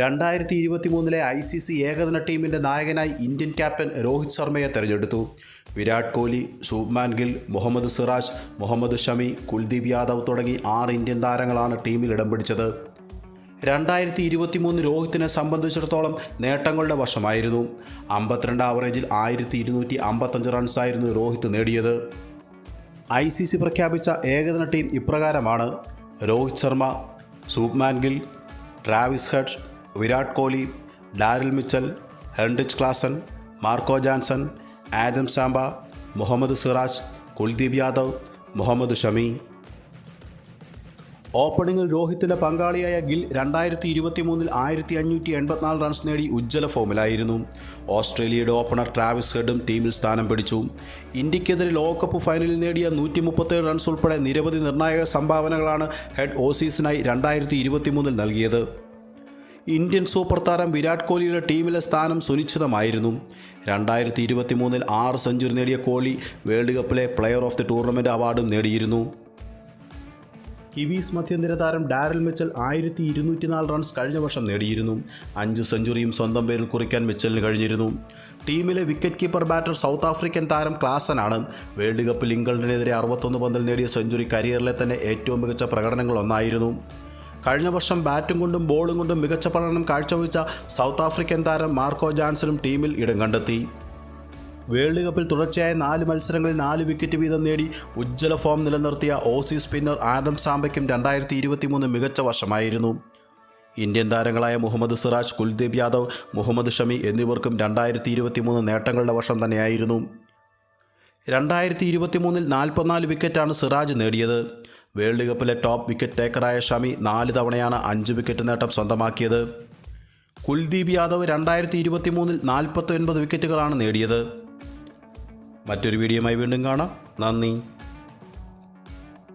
രണ്ടായിരത്തി ഇരുപത്തി മൂന്നിലെ ഐ സി സി ഏകദിന ടീമിന്റെ നായകനായി ഇന്ത്യൻ ക്യാപ്റ്റൻ രോഹിത് ശർമ്മയെ തെരഞ്ഞെടുത്തു. വിരാട് കോഹ്ലി ശുഭ്മാൻ ഗിൽ മുഹമ്മദ് സിറാജ് മുഹമ്മദ് ഷമി കുൽദീപ് യാദവ് തുടങ്ങി ആറ് ഇന്ത്യൻ താരങ്ങളാണ് ടീമിൽ ഇടം പിടിച്ചത്. രണ്ടായിരത്തി ഇരുപത്തി മൂന്ന് രോഹിത്തിനെ സംബന്ധിച്ചിടത്തോളം നേട്ടങ്ങളുടെ വർഷമായിരുന്നു അമ്പത്തിരണ്ട് ആവറേജിൽ ആയിരത്തി ഇരുന്നൂറ്റി അമ്പത്തഞ്ച് റൺസായിരുന്നു രോഹിത് നേടിയത്. ഐ സി സി പ്രഖ്യാപിച്ച ഏകദിന ടീം ഇപ്രകാരമാണ്. Rohit Sharma Shubman Gill Travis Head Virat Kohli Daryl Mitchell Heinrich Klaasen Marco Jansen Adam Zampa Mohammed Siraj Kuldeep Yadav Mohammed Shami. ഓപ്പണിംഗിൽ രോഹിത്തിന്റെ പങ്കാളിയായ ഗിൽ രണ്ടായിരത്തി ഇരുപത്തി മൂന്നിൽ ആയിരത്തി അഞ്ഞൂറ്റി എൺപത്തിനാല് റൺസ് നേടി ഉജ്ജ്വല ഫോമിലായിരുന്നു. ഓസ്ട്രേലിയയുടെ ഓപ്പണർ ട്രാവിസ് ഹെഡും ടീമിൽ സ്ഥാനം പിടിച്ചു. ഇന്ത്യക്കെതിരെ ലോകകപ്പ് ഫൈനലിൽ നേടിയ നൂറ്റി മുപ്പത്തേഴ് റൺസ് ഉൾപ്പെടെ നിരവധി നിർണായക സംഭാവനകളാണ് ഹെഡ് ഓസീസിനായി രണ്ടായിരത്തി ഇരുപത്തി മൂന്നിൽ നൽകിയത്. ഇന്ത്യൻ സൂപ്പർ താരം വിരാട് കോഹ്ലിയുടെ ടീമിലെ സ്ഥാനം സുനിശ്ചിതമായിരുന്നു. രണ്ടായിരത്തി ഇരുപത്തി മൂന്നിൽ ആറ് സെഞ്ചുറി നേടിയ കോഹ്ലി വേൾഡ് കപ്പിലെ പ്ലെയർ ഓഫ് ദി ടൂർണമെന്റ് അവാർഡും നേടിയിരുന്നു. കിവീസ് മധ്യനിര താരം ഡാരൽ മിച്ചൽ ആയിരത്തി ഇരുന്നൂറ്റി നാല് റൺസ് കഴിഞ്ഞ വർഷം നേടിയിരുന്നു. അഞ്ച് സെഞ്ചുറിയും സ്വന്തം പേരിൽ കുറിക്കാൻ മിച്ചലിന് കഴിഞ്ഞിരുന്നു. ടീമിലെ wicket keeper batter South African താരം ക്ലാസനാണ്. വേൾഡ് കപ്പിൽ ഇംഗ്ലണ്ടിനെതിരെ അറുപത്തൊന്ന് പന്തിൽ നേടിയ സെഞ്ചുറി കരിയറിലെ തന്നെ ഏറ്റവും മികച്ച പ്രകടനങ്ങളൊന്നായിരുന്നു. കഴിഞ്ഞ വർഷം ബാറ്റും കൊണ്ടും ബോളും കൊണ്ടും മികച്ച പ്രകടനം കാഴ്ചവെച്ച സൗത്ത് ആഫ്രിക്കൻ താരം മാർക്കോ ജാൻസനും ടീമിൽ ഇടം കണ്ടെത്തി. വേൾഡ് കപ്പിൽ തുടർച്ചയായ നാല് മത്സരങ്ങളിൽ നാല് വിക്കറ്റ് വീതം നേടി ഉജ്ജ്വല ഫോം നിലനിർത്തിയ ഓസി സ്പിന്നർ ആദം സാംബയ്ക്കും രണ്ടായിരത്തി ഇരുപത്തി മൂന്ന് മികച്ച വർഷമായിരുന്നു. ഇന്ത്യൻ താരങ്ങളായ മുഹമ്മദ് സിറാജ് കുൽദീപ് യാദവ് മുഹമ്മദ് ഷമി എന്നിവർക്കും രണ്ടായിരത്തി ഇരുപത്തി മൂന്ന് നേട്ടങ്ങളുടെ വർഷം തന്നെയായിരുന്നു. രണ്ടായിരത്തി ഇരുപത്തി മൂന്നിൽ നാൽപ്പത്തിനാല് വിക്കറ്റാണ് സിറാജ് നേടിയത്. വേൾഡ് കപ്പിലെ ടോപ്പ് വിക്കറ്റ് ടേക്കറായ ഷമി നാല് തവണയാണ് അഞ്ച് വിക്കറ്റ് നേട്ടം സ്വന്തമാക്കിയത്. കുൽദീപ് യാദവ് രണ്ടായിരത്തി ഇരുപത്തി മൂന്നിൽ നാൽപ്പത്തി ഒൻപത് വിക്കറ്റുകളാണ് നേടിയത്. മറ്റൊരു വീഡിയോയുമായി വീണ്ടും കാണാം. നന്ദി.